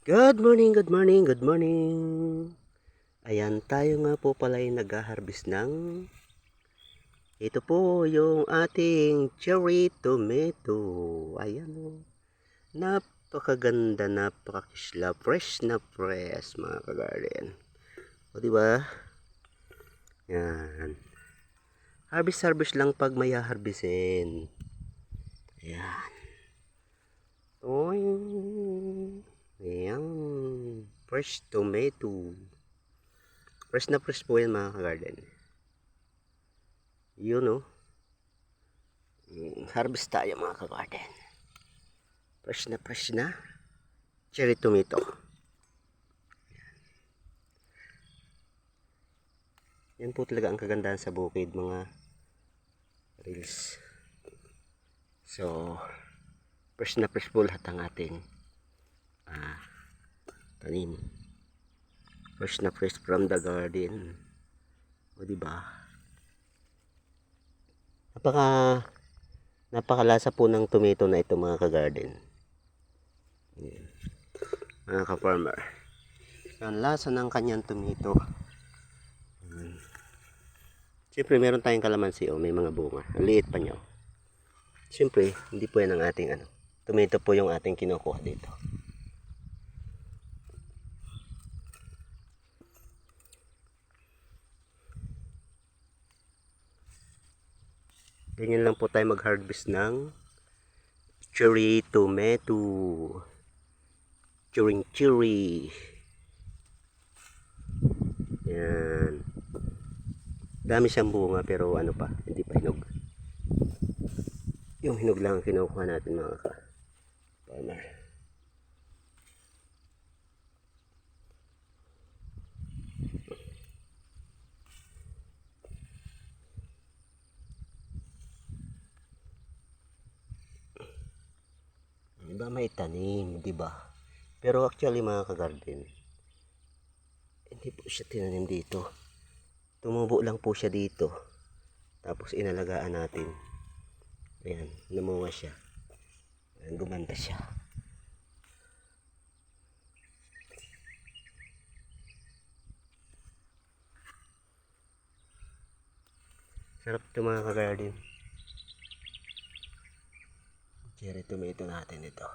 Good morning, good morning, good morning. Ayan, tayo nga po pala ay nag-harvest ng ito po yung ating cherry tomato. Ayan o. Napakaganda, napakakisla. Fresh na fresh mga kagarden. O diba? Yan. Harvest harvest lang pag may harvestin. Ayan. Oy. Ayan. Fresh tomato. Fresh na fresh po yan mga kagarden. Yun oh. Mm, Harvest tayo mga kagarden. Fresh na fresh na. Cherry tomato. Yan po talaga ang kagandahan sa bukid mga reels. So, fresh na fresh po lahat ang ating ah, tanim. Fresh na fresh from the garden. O di ba? Napaka napakalasa po ng tomato na ito mga ka-garden. Mga ka-farmer. Ang lasa ng kanyang tomato. Siyempre meron tayong kalamansi o may mga bunga. Ang liit pa niya. oh. Siyempre, hindi po yan ang ating ano. Tomato po yung ating kinukuha dito. Ganyan lang po tayo mag-harvest ng cherry tomato. Cherry cherry. Yan. Dami siyang bunga pero ano pa, hindi pa hinog. Yung hinog lang ang kinukuha natin mga ka Iba may tanim, di ba? Pero actually mga ka-garden, hindi po siya tinanim dito. Tumubo lang po siya dito. Tapos inalagaan natin. Ayan, namunga siya. Ayan, gumanda siya. Sarap ito mga ka-garden. Cherry tomato natin ito.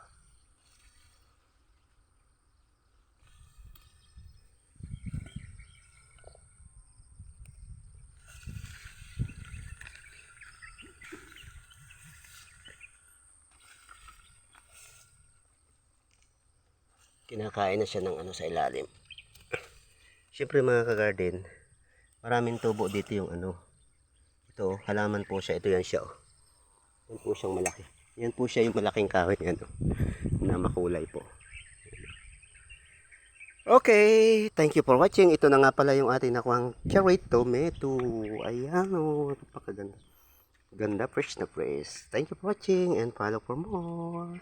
Kinakain na siya ng ano sa ilalim. Siyempre mga ka-garden, maraming tubo dito yung ano. Ito, halaman po siya. Ito yan siya. Oh. Yan po siyang malaki. Yan po siya yung malaking kahoy yan, oh, na makulay po. Okay, thank you for watching. Ito na nga pala yung ating nakuhang cherry tomato. Ayan o, oh, napakaganda. Ganda, fresh na fresh. Thank you for watching and follow for more.